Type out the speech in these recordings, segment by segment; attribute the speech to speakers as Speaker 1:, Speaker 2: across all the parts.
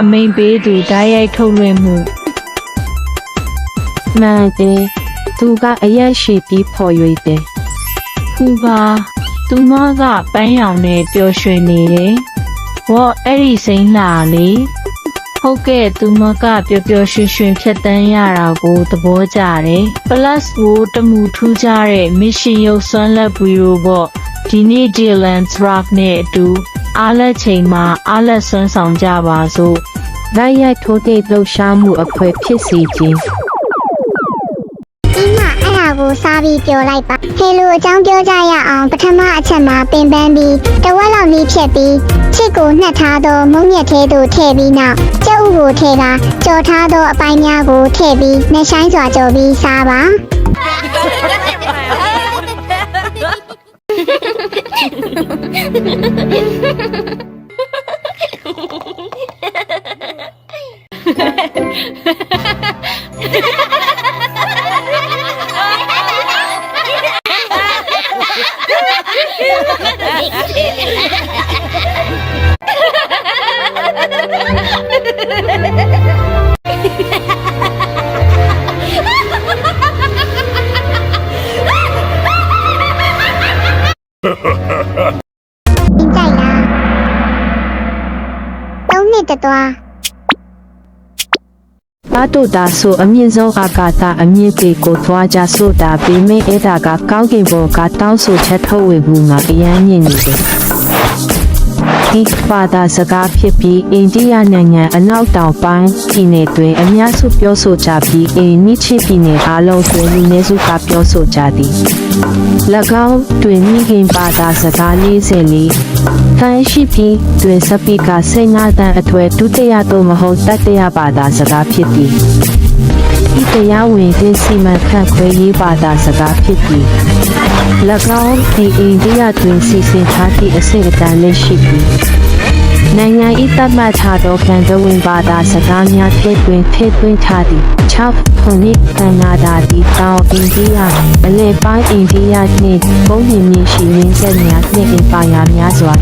Speaker 1: အမိန်ပေးသူဓာတ်ရိုက်ထုတ်လွှင့်မှု
Speaker 2: မှန်တယ်သူကအရက်ရှိပြီးဖော်၍တယ်
Speaker 1: ဖူပါသူမကပန်းရောင်နဲ့ပျော်ရွှင်နေတယ်။ဝေါ်အဲ့ဒီစိမ့်လာလေဟုတ်ကဲ့သူမကပျော်ပျော်ရွှင်ရွှင်ဖြတ်တန်းရတာကိုသဘောကျတယ်။ plus ကိုတမှုထူးခြားတဲ့ mission ရုပ်စွမ်းလက်ဗီဒီယိုပေါ့ဒီနေ့ Dylan Rock နဲ့အတူ အားလက်ချိန်မှာအားလက်စွမ်းဆောင်ကြပါစို့
Speaker 2: ဓာတ်ရိုက်ထိုးတဲ့လှုပ်ရှားမှုအခွဲဖြစ်စေခြင်း
Speaker 3: ဒီမှာအဲ့ဒါကိုစားပြီးပြောလိုက်ပါဟေလိုအကြောင်းပြောကြရအောင်ပထမအချက်မှာပင်ပန်းပြီးတဝက်လောက်လေးဖြတ်ပြီးချစ်ကိုနှက်ထားသောမုံညက်သေးသို့ထည့်ပြီးနောက်ကျုပ်ဥကိုထည့်တာကြော်ထားသောအပိုင်းများကိုထည့်ပြီးနှဆိုင်စွာကြော်ပြီးစားပါ။ ပြင်ကြို တို့
Speaker 2: တာဆိုအမြင့်ဆုံးအာကာသအမြင့်ပေကိုသွားကြဆိုတာပေမဲ့အဲ့ဒါကကောင်းကင်ဘောကတောင်းဆိုချက်ထုတ်ဝေမှုမှာအရန်ညင်နေတယ်ဒီပါတာစကားဖြစ်ပြီးအိန္ဒိယနိုင်ငံအနောက်တောင်ပိုင်းပြည်နယ်တွင်အများစုပြောဆိုကြပြီးအိန္ဒိချစ်ပြည်နယ်အားလုံးတွင်လူနည်းစုကပြောဆိုကြသည်၎င်းတွင်မိခင်ပါတာစကား44 ခိုင်းရှိပြီးတွင်စပီကာစိတ်နာတန်အထွဲဒုတိယသို့မဟုတ်တတိယပါတာစကားဖြစ်သည်ဤတရားဝင်သင်းစီမံခန့်ခွဲရေးပါတာစကားဖြစ်သည်၎င်းအိန္ဒိယတွင်စီစဉ်ထားသည့်အစိတ်အတန်းလေးရှိသည် နိုင်ငံဤသတ်မှတ်ထားသောကံတဝင်ပါတာစကားများထည့်သွင်းထည့်သွင်းထားသည်6ခုနှစ်ကန္နာဒါတီတောင်အိန္ဒိယအလဲပိုင်းအိန္ဒိယနှင့်ပုံမြင်မြင်ရှိရင်းဆက်များနှင့်အင်ပါယာများစွာ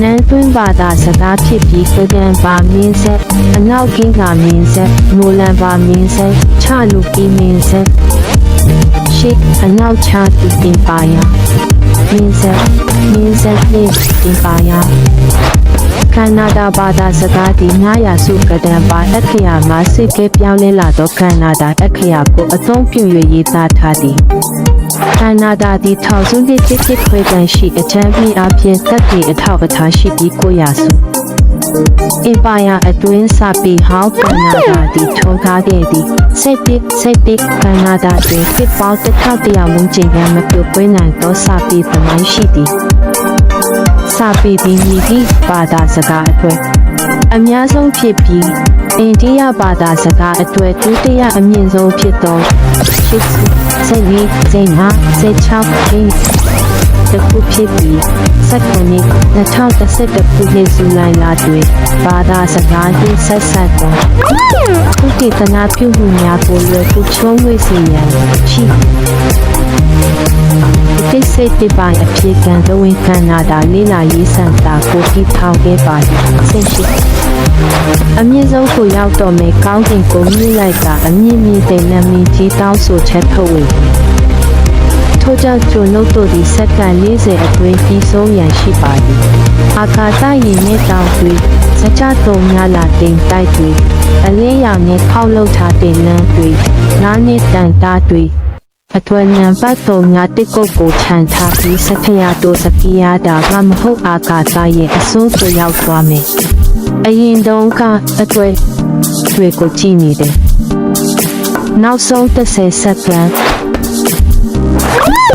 Speaker 2: နန်းသွင်းဘာသာစကားဖြစ်ပြီးကဒံပါမင်းဆက်အနောက်ကင်းကမင်းဆက်မိုလန်ပါမင်းဆက်ချလူကီမင်းဆက်ရှိအနောက်ချသူတင်ပါယာ မင်းဆက်မင်းဆက်နှင့်တင်ပါယာကနဒါဘာသာစကားဒီ900စုကဒံပါအခရာမှာစစ်ကဲပြောင်းလဲလာသောကနဒါအခရာကိုအသုံးပြု၍ရေးသားထားသည်ကနဒါဒီထောင်စုနှစ်တစ်တစ်ခွဲကန်ရှိအချမ်းပြီးအပြင်သက်တည်အထောက်အထားရှိပြီးကိုရစု အင်ပါယာအတွင်းစပြီးဟောင်းကနဒါဒီထုံထားခဲ့သည်စိတ်တစ်စိတ်တစ်ကနဒါတွင်ဖြစ်ပေါတစ်ထောက်တရာလုံးကျင်ရမပြုတ်ပွင့်နိုင်သောစပြီးသမိုင်းရှိသည်စပြီးဒီမိဒီဘာသာစကားအတွက်အများဆုံးဖြစ်ပြီးအိန္ဒိယဘာသာစကားအတွက်ဒုတိယအမြင့်ဆုံးဖြစ်သောရှိစိတ်လေးစိတ်နာစိတ်ချောက်ခြင်း တခုဖြစ်ပြီးစက္ကနိ2011ခုနှစ်ဇူလိုင်လတွင်ဘာသာစကားနှင့်ဆက်ဆက်သောခုတည်တနာပြုမှုများကိုလွယ်ကူချုံးဝေစေရန်ရှိတိစိတ်တပိုင်းအဖြစ်ကံသဝင်ကန္နာတာလေးလာရေးစံတာကိုတည်ထောင်ခဲ့ပါသည်စိတ်ရှိအမြင့်ဆုံးကိုရောက်တော့မယ်ကောင်းကင်ကိုမြင့်လိုက်တာအမြင့်မြင့်တဲ့နာမည်ကြီးတောင်းဆိုချက်ထုတ်ဝေ ထို့ကြောင့်ကျွန်ုပ်တို့ဒီစက္ကန့်40အတွင်းပြီးဆုံးရန်ရှိပါသည်အာကာသယာဉ်နဲ့တောင်တွေစကြတုံများလာတင်တိုက်တွေအလင်းရောင်နဲ့ခောက်လောက်ထားတဲ့လမ်းတွေနားနဲ့တန်တားတွေအထွေနံပါတ်3ညတစ်ကုတ်ကိုခြံထားပြီးစခရာတို့စကီယာတာကမဟုတ်အာကာသရဲ့အစိုးရရောက်သွားမယ်အရင်တုန်းကအတွေ့တွေကိုကြည့်နေတယ်။နောက်ဆုံး30စက္ကန့်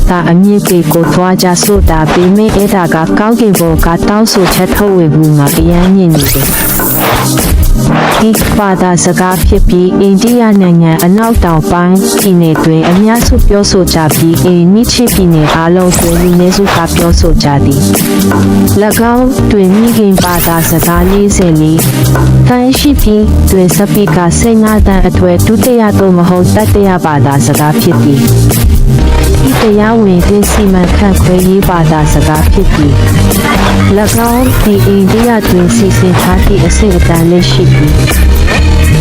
Speaker 2: ဒါအမြင့်ပေကိုသွားကြဆိုတာပေမဲ့အဲ့ဒါကကောင်းကင်ဘောကတောင်းဆိုချက်ထုတ်ဝေမှုမှာအရန်ညင်နေတယ်။ဒီပါတာစကားဖြစ်ပြီးအိန္ဒိယနိုင်ငံအနောက်တောင်ပိုင်းပြည်နယ်တွင်အများစုပြောဆိုကြပြီးအိန္ဒိချစ်ပြည်နယ်အားလုံးတွင်လူနည်းစုကပြောဆိုကြသည်။၎င်းတွင်မိခင်ပါတာစကား44တန်ရှိပြီးတွင်စပီကာစိတ်နာတန်အထွဲဒုတိယသို့မဟုတ်တတိယပါတာစကားဖြစ်သည်။ ဤတရားဝင်သင်းစီမံခန့်ခွဲရေးဘာသာစကားဖြစ်ပြီး၎င်းဒီအိန္ဒိယတွင်စီစဉ်ထားသည့်အဆင့်အတန်းလေးရှိပြီး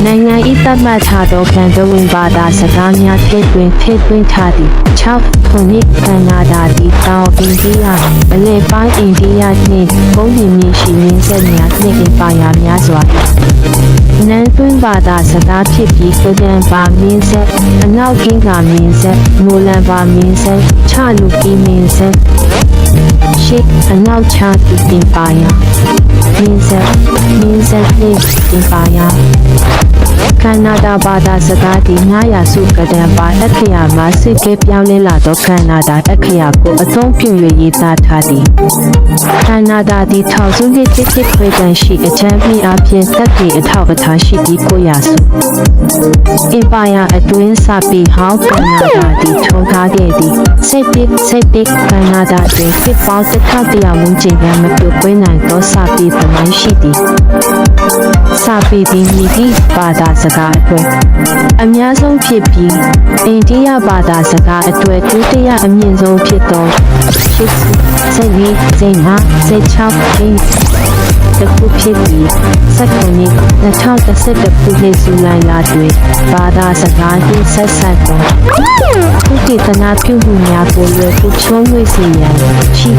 Speaker 2: နိုင်ငံဤသတ်မှတ်ထားသောခံတဝင်ဘာသာစကားများထည့်သွင်းထည့်သွင်းထားသည့်6ခုနှစ်ကန္နာဒါဒီတောင်အိန္ဒိယအလဲပိုင်းအိန္ဒိယနှင့်ဘုံမြင်မြင်ရှိရင်းဆက်များနှင့်အင်ပါယာများစွာ နန်းသွင်းဘာသာစကားဖြစ်ပြီးကဒံပါမင်းဆက်အနောက်ကင်းကမင်းဆက်မိုလန်ပါမင်းဆက်ချလူကီမင်းဆက် ရှိအနောက်ချသူတင်ပါယမင်းဆက်မင်းဆက်နှင့်တင်ပါယကန္နာဒါဘာသာစကားဒီ900စုကဒံပါအခရာမှာစစ်ကဲပြောင်းလဲလာသောကန္နာဒါအခရာကိုအသုံးပြု၍ရေးသားထားသည်ကန္နာဒါဒီထောင်စုနှစ်တစ်တစ်ခွဲတန်ရှိအချမ်းပြီးအပြင်သက်တည်အထောက်အထားရှိပြီးကိုရစုအင်ပါယာအတွင်းစပြီးဟောင်းကန္နာဒါဒီထုံထားခဲ့သည်စိတ်ပစ်စိတ်ပစ်ကန္နာဒါတွင်ဖြစ်ပေါအောင်စခတရားဝန်ကျင်များမပြုတ်ပွင့်နိုင်သောစာပေသမိုင်းရှိသည်စာပေသည်မြည်သည့်ဘာသာစကားအတွက်အများဆုံးဖြစ်ပြီးအိန္ဒိယဘာသာစကားအတွက်ဒုတိယအမြင့်ဆုံးဖြစ်သောရှစ်စိတ်၄စိတ်၅စိတ်၆ တစ်ခုဖြစ်ပြီးစက္ကန့်နှစ်2011ခုနှစ်ဇူလိုင်လတွင်ဘာသာစကားနှင့်ဆက်ဆက်သောဥတည်တနာပြုမှုများကိုလွယ်ကူချုံးဝေးစေရန်ရှိ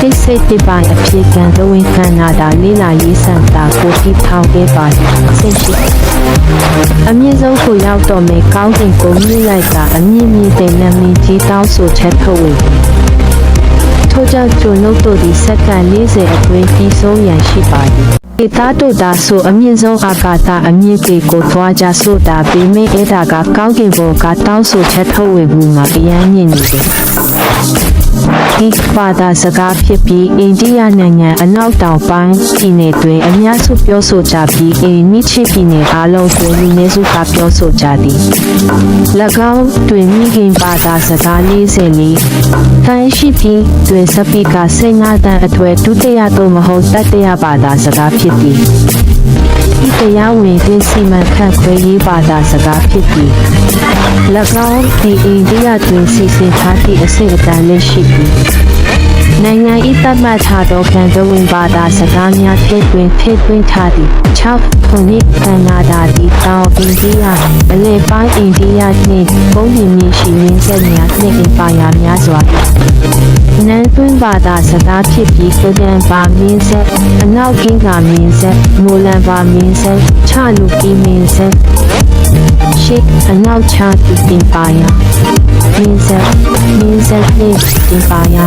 Speaker 2: ဒီစိတ်တပိုင်းအဖြစ်ကံသဝင်ခံနာတာလေးလာရေးစံတာကိုတည်ထောင်ခဲ့ပါဆင်ရှိအမြင့်ဆုံးကိုရောက်တော့မယ်ကောင်းကင်ကိုမြင်လိုက်တာအမြင့်မြင့်တဲ့နာမည်ကြီးတောင်းဆိုချက်ထုတ်ဝေ ထို့ကြောင့်ကျွန်ုပ်တို့သည်စက္ကန့်40အတွင်းပြီးဆုံးရန်ရှိပါသည်ဒေသတို့သာဆိုအမြင့်ဆုံးအာကာသအမြင့်ကြီးကိုသွားကြဆိုတာပေမဲ့အဲ့ဒါကကောင်းကင်ဘုံကတောင်းဆိုချက်ထုတ်ဝေမှုမှာအရန်မြင့်နေတယ် ဒီဘာသာစကားဖြစ်ပြီးအိန္ဒိယနိုင်ငံအနောက်တောင်ပိုင်းပြည်နယ်တွင်အများစုပြောဆိုကြပြီးအိန္ဒိချစ်ပြည်နယ်အားလုံးတွင်လူနည်းစုကပြောဆိုကြသည်၎င်းတွင်မိခင်ဘာသာစကား44ခိုင်းရှိပြီးတွင်စပီကာ15တန်းအထွဲဒုတိယသို့မဟုတ်တတိယဘာသာစကားဖြစ်သည်ဤ တရားဝင်သင်းစီမံခန့်ခွဲရေးဘာသာစကားဖြစ်ပြီး၎င်းဒီအိန္ဒိယတွင်စီစဉ်ထားသည့်အဆင့်အတန်းလေးရှိပြီးနိုင်ငံဤသတ်မှတ်ထားသောခံတဝင်ဘာသာစကားများထည့်သွင်းထည့်သွင်းထားသည့်6ခုနှစ်ကန္နာဒါဒီတောင်အိန္ဒိယအလဲပိုင်းအိန္ဒိယနှင့်ဘုံမြင်မြင်ရှိရင်းဆက်များနှင့်အင်ပါယာများစွာ နန်းသွင်းဘာသာစကားဖြစ်ပြီးကဒံပါမင်းဆက်အနောက်ကင်းကမင်းဆက်မိုလန်ပါမင်းဆက်ချလူကီမင်းဆက် ရှိအနောက်ချသူတင်ပါယာမင်းဆက်မင်းဆက်နှင့်တင်ပါယာ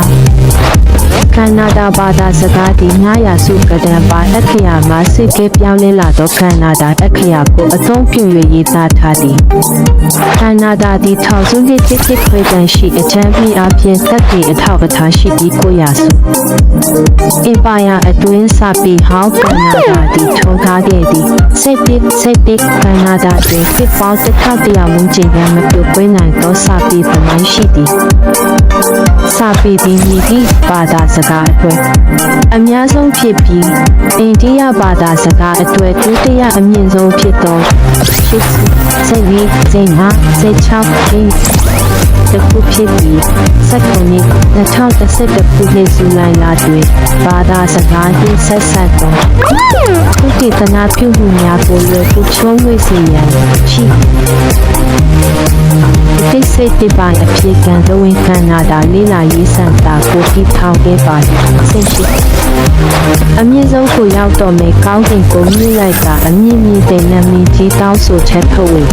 Speaker 2: ကန္နာဒါဘာသာစကားဒီ900စုကဒံပါအခရာမှာစစ်ကဲပြောင်းလဲလာသောကန္နာဒါအခရာကိုအသုံးပြု၍ရေးသားထားသည်ကန္နာဒါဒီထောင်စုနှစ်တစ်တစ်ခွဲတန်ရှိအချမ်းပြီးအပြင်သက်တည်အထောက်အထားရှိပြီးကိုရစုအင်ပါယာအတွင်းစပြီးဟောင်းကန္နာဒါဒီထုံထားခဲ့သည်စိတ်ပစ်စိတ်ပစ်ကန္နာဒါတွင်ဖြစ်ပေါင်းတစ်ထောက်တရာဝန်းကျင်ကမပြုတ်ကွင်းနိုင်သောစပြီးသမိုင်းရှိသည်စာပေသည်မိသည့်ဘာသာစကားအတွက်အများဆုံးဖြစ်ပြီးအိန္ဒိယဘာသာစကားအတွက်ဒုတိယအမြင့်ဆုံးဖြစ်သောရှစ်စိတ်ကြီးစိတ်ဟာစိတ်ချောက်ခြင်း တခုဖြစ်ပြီးစက္ကန့်นี้2011ခုနှစ်ဇူလိုင်လတွင်ဘာသာစကားနှင့်ဆက်ဆက်သောသုတေသနပြုမှုများကိုလွယ်ကူချုံးဝေစေရန်ရှိတိတ်ဆိတ်တိပိုင်အဖြစ်ကံသဝင်ခန္ဓာတာလေးလာရေးစံတာကိုတိထောင်ခဲ့ပါသည်ဆင့်ရှိအမြင့်ဆုံးကိုရောက်တော့မယ်ကောင်းကင်ကိုမြင့်လိုက်တာအမြင့်မြင့်တဲ့နာမည်ကြီးတောင်းဆိုချက်ထုတ်ဝေ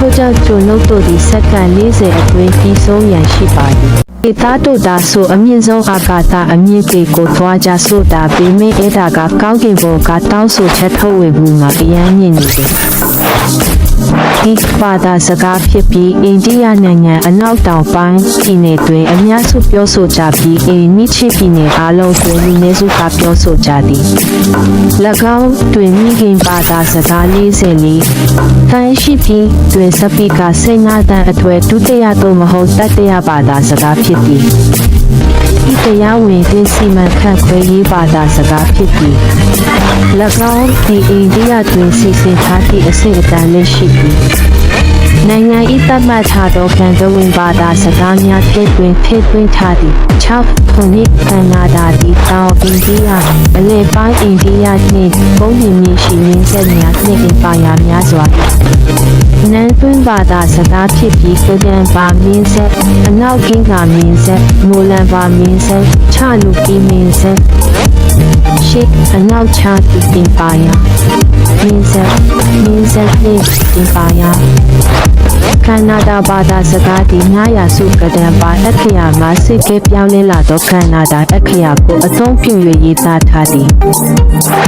Speaker 2: ထို့ကြောင့်ကျွန်ုပ်တို့ဒီစက္ကန့်40အတွင်းပြီးဆုံးရန်ရှိပါသည်ဒေသတို့သာဆိုအမြင့်ဆုံးအာကာသအမြင့်ကြီးကိုသွားကြဆိုတာပေမဲ့အဲ့ဒါကကောင်းကင်ဘုံကတောင်းဆိုချက်ထုတ်ဝေမှုမှာအရန်မြင့်နေတယ် ဒီဘာသာစကားဖြစ်ပြီးအိန္ဒိယနိုင်ငံအနောက်တောင်ပိုင်းပြည်နယ်တွင်အများစုပြောဆိုကြပြီးအိန္ဒိချစ်ပြည်နယ်အားလုံးတွင်လူနည်းစုကပြောဆိုကြသည်၎င်းတွင်မိခင်ဘာသာစကား44တန်ရှိပြီးတွင်စပီကာ15တန်အထွဲဒုတိယသို့မဟုတ်တတိယဘာသာစကားဖြစ်သည် ဤတရားဝင်သင်းစီမံခန့်ခွဲရေးဘာသာစကားဖြစ်ပြီး၎င်းဒီအိန္ဒိယတွင်စီစဉ်ထားသည့်အဆင့်အတန်းလေးရှိပြီးနိုင်ငံဤသတ်မှတ်ထားသောကံတဝင်ဘာသာစကားများထည့်သွင်းထည့်သွင်းထားသည်6ခုနှစ်ကန္နာဒါသည်တောင်အိန္ဒိယအလယ်ပိုင်းအိန္ဒိယနှင့်ပုံနှင်မြရှိရင်းဆက်များနှင့်အင်ပါယာများစွာ နန်းသွင်းဘာသာစကားဖြစ်ပြီးကဒံပါမင်းဆက်အနောက်ကင်းကမင်းဆက်မိုလန်ပါမင်းဆက်ချလူကီမင်းဆက်ရှိအနောက်ချသူတင်ပါယာ မင်းဆက်မင်းဆက်နှင့်တင်ပါယာကန္နာဒါဘာသာစကားဒီ900စုကဒံပါအခရာမှာစစ်ကဲပြောင်းလဲလာသောကန္နာဒါအခရာကိုအသုံးပြု၍ရေးသားထားသည်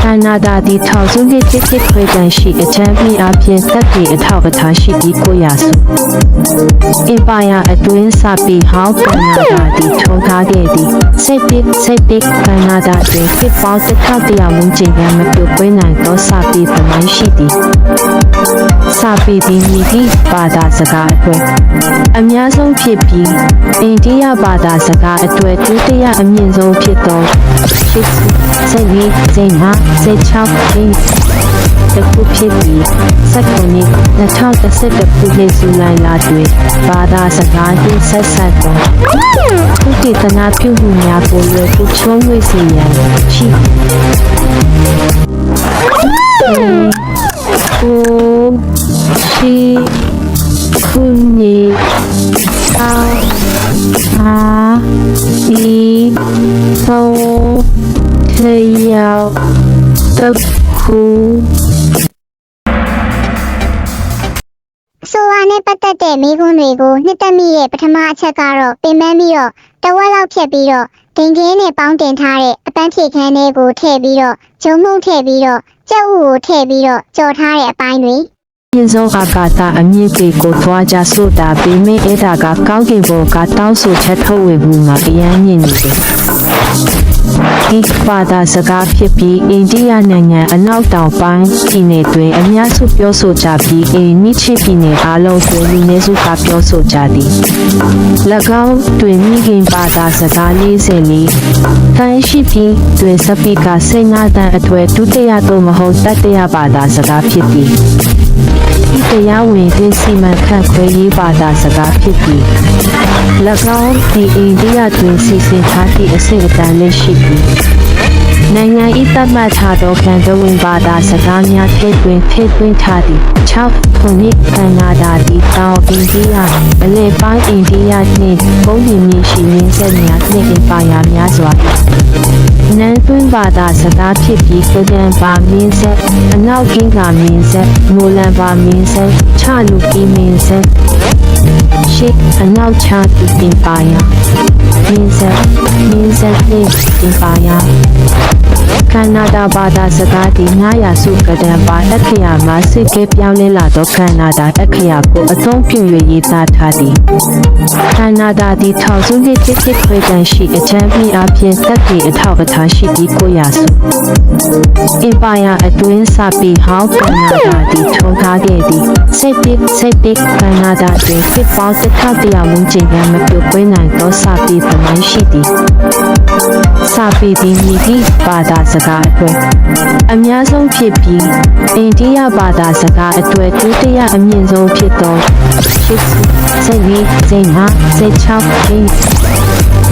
Speaker 2: ကန္နာဒါဒီထောင်စုနှစ်တစ်တစ်ခွဲတန်ရှိအချမ်းပြီးအပြင်သက်တည်အထောက်အထားရှိပြီး900စုအင်ပါယာအတွင်းစပြီးဟောင်းကန္နာဒါဒီထုံထားခဲ့သည်စိတ်တစ်စိတ်တစ်ကန္နာဒါတွင်ဖြစ်ပေါင်းတစ်ထောက်တရာဝန်းကျင်ရမပြုတ်ပွေးနိုင်သောစပြီးသမိုင်းရှိသည်စာပေဒီမီဒီဘာသာစကားအတွက်အများဆုံးဖြစ်ပြီးအိန္ဒိယဘာသာစကားအတွက်ဒုတိယအမြင့်ဆုံးဖြစ်သောရှိစိတ်ကြီးစိတ်နာစိတ်ချောက်ခြင်းတခုဖြစ်ပြီးစက္ကူနှစ်2011ခုနှစ်ဇူလိုင်လတွင်ဘာသာစကားနှင့်ဆက်ဆက်သောသူတည်တနာပြုမှုများကိုလွယ်ကူချုံးဝေစေရန်ရှိ ကိုရှိခုနေအာအာဒီသောလျောက်တခု
Speaker 3: ဆိုဝါနဲ့ပတ်သက်တဲ့မိကွန်းတွေကိုနှစ်သက်မိရဲ့ပထမအချက်ကတော့ပင်ပန်းပြီးတော့တဝက်လောက်ဖြတ်ပြီးတော့ဒင်ကင်းနဲ့ပေါင်းတင်ထားတဲ့အပန်းဖြေခန်းလေးကိုထည့်ပြီးတော့ ဂျုံမှုန့်ထည့်ပြီးတော့ကြက်ဥကိုထည့်ပြီးတော့ကြော်ထားတဲ့အပိုင်းတွေ
Speaker 2: မြင့်ဆုံးအာကာသအမြင့်ပေကိုသွားကြဆိုတာပေမဲ့အဲ့ဒါကကောင်းကင်ဘုံကတောင်းဆိုချက်ထုတ်ဝေမှုမှာအရန်မြင့်နေတယ် ဒီဘာသာစကားဖြစ်ပြီးအိန္ဒိယနိုင်ငံအနောက်တောင်ပိုင်းပြည်နယ်တွင်အများစုပြောဆိုကြပြီးအိန္ဒိချစ်ပြည်နယ်အားလုံးတွင်လူနည်းစုကပြောဆိုကြသည်၎င်းတွင်မိခင်ဘာသာစကား44တန်ရှိပြီးတွင်စပီကာစိတ်နာတန်အထွဲဒုတိယသို့မဟုတ်တတိယဘာသာစကားဖြစ်သည်ဤ တရားဝင်သင်းစီမံခန့်ခွဲရေးဘာသာစကားဖြစ်ပြီး၎င်းဒီအိန္ဒိယတွင်စီစဉ်ထားသည့်အဆင့်အတန်းလေးရှိပြီးနိုင်ငံဤသတ်မှတ်ထားသောကံတဝင်ဘာသာစကားများထည့်သွင်းထည့်သွင်းထားသည့်6ခုနှစ်ကန္နာဒါဒီတောင်အိန္ဒိယအလယ်ပိုင်းအိန္ဒိယနှင့်ပုံရင်းမြင့်ရှိရင်းဆက်များနှင့်အင်ပါယာများစွာ နန်းသွင်းဘာသာစကားဖြစ်ပြီးကဒံပါမင်းဆက်အနောက်ကင်းကမင်းဆက်မိုလန်ပါမင်းဆက်ချလူကီမင်းဆက်ရှိအနောက်ချသူတင်ပါယာမင်းဆက်မင်းဆက်နှင့်တင်ပါယာ ကန္နာဒါဘာသာစကားဒီ900စုကဒံပါအခရာမှာစစ်ကဲပြောင်းလဲလာသောကန္နာဒါအခရာကိုအသုံးပြု၍ရေးသားထားသည်ကန္နာဒါဒီထောင်စုနှစ်တစ်တစ်ခွဲတန်ရှိအချမ်းပြီးအပြင်သက်တည်အထောက်အထားရှိပြီး900စုအင်ပါယာအတွင်းစပြီးဟောင်းကန္နာဒါဒီထုံထားခဲ့သည်စိတ်တစ်စိတ်တစ်ကန္နာဒါတွင်ဖြစ်ပေါင်းတစ်ထောက်တရာဝန်းကျင်ရမပြုတ်ပွေးနိုင်သောစပြီးသမိုင်းရှိသည်စာပေဒီမီဒီဘာသာစကားအတွက်အများဆုံးဖြစ်ပြီးအိန္ဒိယဘာသာစကားအတွက်ဒုတိယအမြင့်ဆုံးဖြစ်သောရှိစိတ်ကြီးစိတ်နာစိ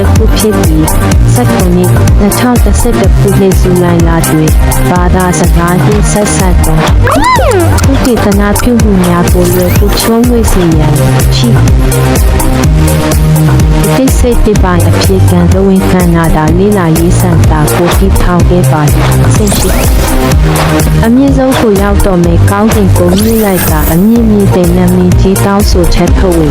Speaker 2: တ်ချောက်ခြင်းတခုဖြစ်ပြီးစက္ကူနှစ်2011ခုနှစ်ဇူလိုင်လတွင်ဘာသာစကားနှင့်ဆက်ဆက်သောသူတည်တနာပြုမှုများကိုလွယ်ကူချုံးဝေစေရန်ရှိတိတ်ဆိတ်တိပိုင်အဖြစ်ကံသဝင်ခန္ဓာတာလေးလာရေးစံတာကိုတိထောင်ခဲ့ပါသည်ဆင့်ရှိအမြင့်ဆုံးကိုရောက်တော့မယ်ကောင်းကင်ကိုမြည်လိုက်တာအမြင့်မြင့်တဲ့နာမည်ကြီးတောင်းဆိုချက်ထုတ်ဝေ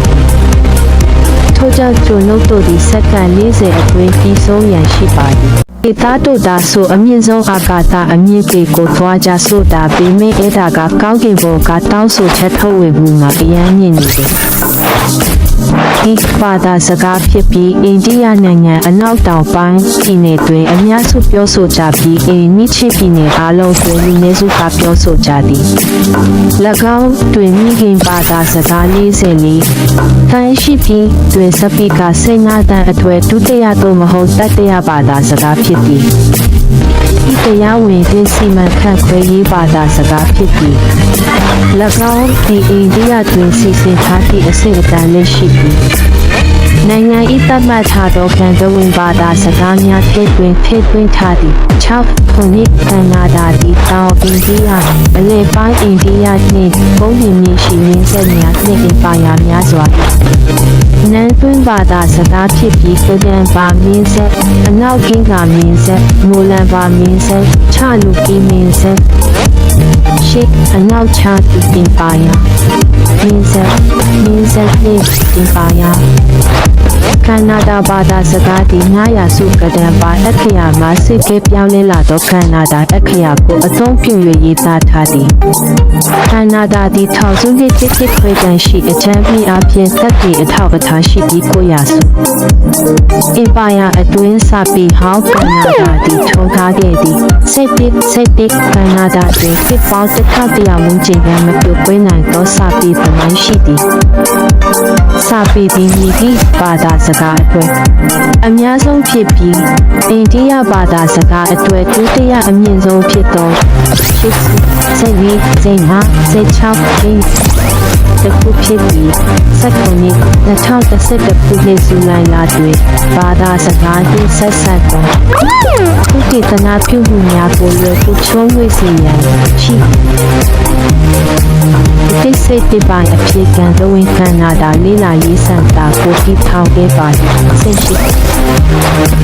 Speaker 2: ထို့ကြောင့်ကျွန်ုပ်တို့ဒီစက္ကန့်40အတွင်းပြီးဆုံးရန်ရှိပါသည်ဒီသားတို့သာဆိုအမြင့်ဆုံးအာကာသအမြင့်ပေကိုသွားကြဆိုတာပေမဲ့အဲ့ဒါကကောင်းကင်ဘုံကတောင်းဆိုချက်ထုတ်ဝေမှုမှာအရန်မြင့်နေတယ် ဒီဘာသာစကားဖြစ်ပြီးအိန္ဒိယနိုင်ငံအနောက်တောင်ပိုင်းပြည်နယ်တွင်အများစုပြောဆိုကြပြီးအိန္ဒိချစ်ပြည်နယ်အားလုံးတွင်လူနည်းစုကပြောဆိုကြသည်၎င်းတွင်မိခင်ဘာသာစကား44တန်ရှိပြီးတွင်စပီကာစိတ်ငါတန်အထွဲဒုတိယသို့မဟုတ်တတိယဘာသာစကားဖြစ်သည် ဤတရားဝင်သင်းစီမံခန့်ခွဲရေးဘာသာစကားဖြစ်ပြီး၎င်းဒီအိန္ဒိယတွင်စီစဉ်ထားသည့်အဆင့်အတန်းလေးရှိသည်နိုင်ငံ၏သတ်မှတ်ထားသောကံတဝင်ဘာသာစကားများထည့်သွင်းထည့်သွင်းထားသည်6ခုနှစ်ကနဒါသည်တောင်အိန္ဒိယအလယ်ပိုင်းအိန္ဒိယနှင့်ပုံနှင့်မြေရှိရင်းဆက်များနှင့်အင်ပါယာများစွာ နန်းသွင်းဘာသာစကားဖြစ်ပြီးကဒန်ပါမင်းဆက်အနောက်ကင်းကမင်းဆက်မူလန်ပါမင်းဆက်ချလူကီမင်းဆက်ရှိအနောက်ချသူအင်ပါယာမင်းဆက်မင်းဆက်နှင့်အင်ပါယာ ကနဒါဘာသာစကားဒီ900စုကဒန်ပါအခရာမှာစစ်ကဲပြောင်းလဲလာသောကနဒါအခရာကိုအသုံးပြု၍ရေးသားထားသည်ကနဒါဒီထောင်စုနှစ်တစ်တစ်ခွဲတန်ရှိအချမ်းပြီးအပြင်သက်တည်အထောက်အထားရှိပြီး900စုအင်ပါယာအတွင်းစပြီးဟောင်းကနဒါဒီထုံထားခဲ့သည်စိတ်ပစ်စိတ်ပစ်ကနဒါတွင်ဖြစ်ပေါင်းတစ်ခါတရာမူကျင်ရမပြုတ်ပွေးနိုင်သောစပြီးသမိုင်းရှိသည်စပြီးဒီမိသည့်ဘာသာစကားအတွက်အများဆုံးဖြစ်ပြီးအိန္ဒိယဘာသာစကားအတွက်ဒုတိယအမြင့်ဆုံးဖြစ်သောရှိစိတ်ဝိစိတ်နာစိတ်ချောက်ခြင်းတစ်ခုဖြစ်ပြီးစက္ကုနှစ်2011ခုနှစ်ဇူလိုင်လတွင်ဘာသာစကားနှင့်ဆက်ဆက်သောခုတည်တနာပြုမှုများကိုလွယ်ကူချုံးဝေစေရန်ရှိ တိတ်ဆိတ်တိပိုင်အဖြစ်ကံသဝင်ခန္ဓာတာလေးလာရေးစံတာကိုတီထောင်ခဲ့ပါသည်စိတ်ရှိ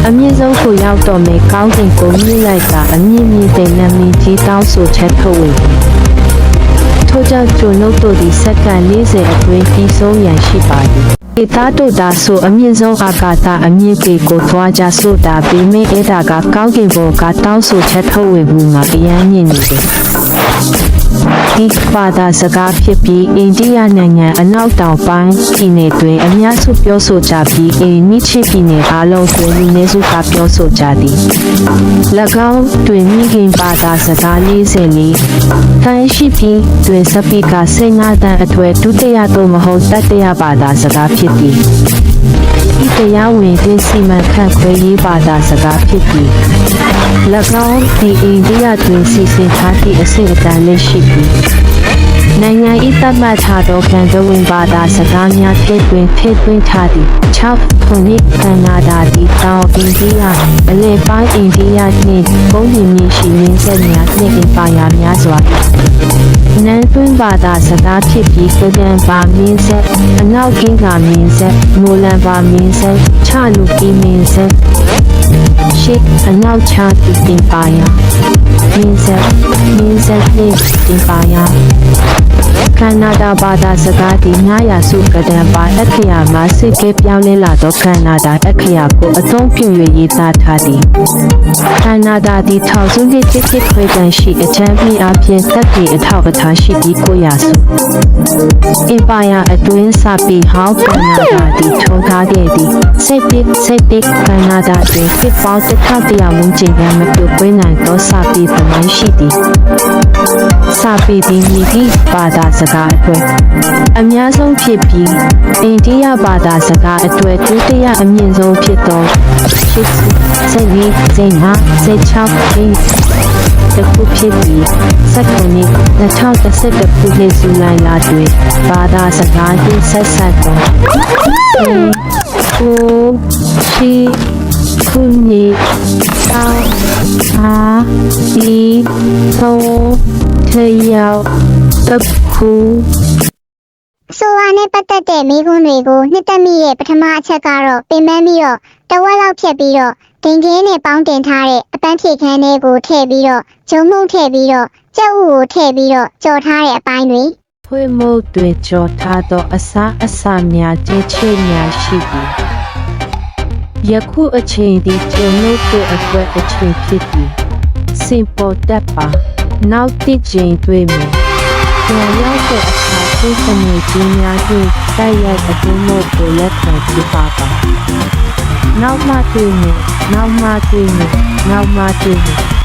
Speaker 2: အမြင့်ဆုံးကိုရောက်တော့မယ်ကောင်းကင်ကိုမြင့်လိုက်တာအမြင့်မြင့်တဲ့နာမည်ကြီးတောင်းဆိုချက်ထုတ်ဝေထို့ကြောင့်ကျွန်ုပ်တို့ဒီစက္ကန့်40အတွင်းပြီးဆုံးရန်ရှိပါသည်ဒီသားတို့ဒါဆိုအမြင့်ဆုံးအာကာသအမြင့်ပေကိုသွားကြဆိုတာပေမဲ့အဲ့ဒါကကောင်းကင်ဘုံကတောင်းဆိုချက်ထုတ်ဝေမှုမှာအရန်မြင့်နေတယ် ဒီဘာသာစကားဖြစ်ပြီးအိန္ဒိယနိုင်ငံအနောက်တောင်ပိုင်းပြည်နယ်တွင်အများစုပြောဆိုကြပြီးအိန္ဒိချပြည်နယ်အားလုံးတွင်လူနည်းစုကပြောဆိုကြသည်၎င်းတွင်မိခင်ဘာသာစကား44တန်ရှိပြီးတွင်စပီကာ15တန်အထွေဒုတိယသို့မဟုတ်တတိယဘာသာစကားဖြစ်သည်ဤ တရားဝင်သင်စီမံခန့်ခွဲရေးဘာသာစကားဖြစ်သည်၎င်းဒီအိန္ဒိယတွင်စီစဉ်ထားသည့်အဆင့်အတန်းလေးရှိသည်နိုင်ငံ၏သတ်မှတ်ထားသောကံတဝင်ဘာသာစကားများထည့်သွင်းထည့်သွင်းထားသည်6ခုနှစ်ကနဒါသည်တောင်အိန္ဒိယအလယ်ပိုင်းအိန္ဒိယနှင့်ပုံနှင့်မြေရှိရင်းဆက်များနှင့်အင်ပါယာများစွာ နန်းသွင်းဘာသာစကားဖြစ်ပြီးကဒန်ပါမင်းဆက်အနောက်ကင်းကမင်းဆက်မူလန်ပါမင်းဆက်ချလူကီမင်းဆက်ရှိအနောက်ချသူတင်ပါယာမင်းဆက်မင်းဆက်နှင့်တင်ပါယာ ကနဒါဘာသာစကားဒီ900စုကဒန်ပါအခရာမှာစစ်ကဲပြောင်းလဲလာသောကနဒါအခရာကိုအသုံးပြု၍ရေးသားထားသည်ကနဒါဒီထောင်စုနှစ်တစ်တစ်ခွဲတန်ရှိအချမ်းပြီးအပြင်သက်တည်အထောက်အထားရှိပြီး900စုအင်ပါယာအတွင်းစပြီးဟောင်းကနဒါဒီထုံထားခဲ့သည်စိတ်ပစ်စိတ်ပစ်ကနဒါတွင်ဖြစ်ပေါင်းတစ်ခါတရာမူကျင်ရန်မပြုတ်ပွေးနိုင်သောစပြီးသမိုင်းရှိသည်စပြီးဒီမိသည့်ဘာသာစကားအတွက်အများဆုံးဖြစ်ပြီးအိန္ဒိယဘာသာစကားအတွက်ဒုတိယအမြင့်ဆုံးဖြစ်သောရှိစိတ်ကြီးစိတ်နာစိတ်ချောက်ခြင်းတစ်ခုဖြစ်ပြီးစက္ကုနှစ်2011ခုနှစ်ဇူလိုင်လတွင်ဘာသာစကားနှင့်ဆက်ဆက်သောကိုရှိခုနှစ်အာအာဒီသောထ ရောက်တစ်ခု
Speaker 3: ဆိုဝါနဲ့ပတ်သက်တဲ့မိကွန်းတွေကိုနှစ်သက်မိရဲ့ပထမအချက်ကတော့ပင်ပန်းပြီးတော့တဝက်လောက်ဖြတ်ပြီးတော့ဒင်ကင်းနဲ့ပေါင်းတင်ထားတဲ့အပန်းဖြေခန်းလေးကိုထည့်ပြီးတော့ဂျုံမှုန့်ထည့်ပြီးတော့ကြက်ဥကိုထည့်ပြီးတော့ကြော်ထားတဲ့အပိုင်းတွေ
Speaker 2: ဖွေးမှုတွင်ကြော်ထားသောအစာအစာများကျဲချေများရှိသည်ယခုအချိန်ဒီကျွန်ုပ်တို့အတွက်အချိန်ဖြစ်သည်စင်ပေါ်တက်ပါနောက်တစ်ချိန်တွေ့မယ် ပြန်ရောက်တဲ့အခါသိစနေခြင်းများဖြင့်တိုက်ရိုက်အတွင်းမို့ကိုလက်ခံပြပါပါနောက်မှတွေ့မယ်နောက်မှတွေ့မယ်နောက်မှတွေ့မယ်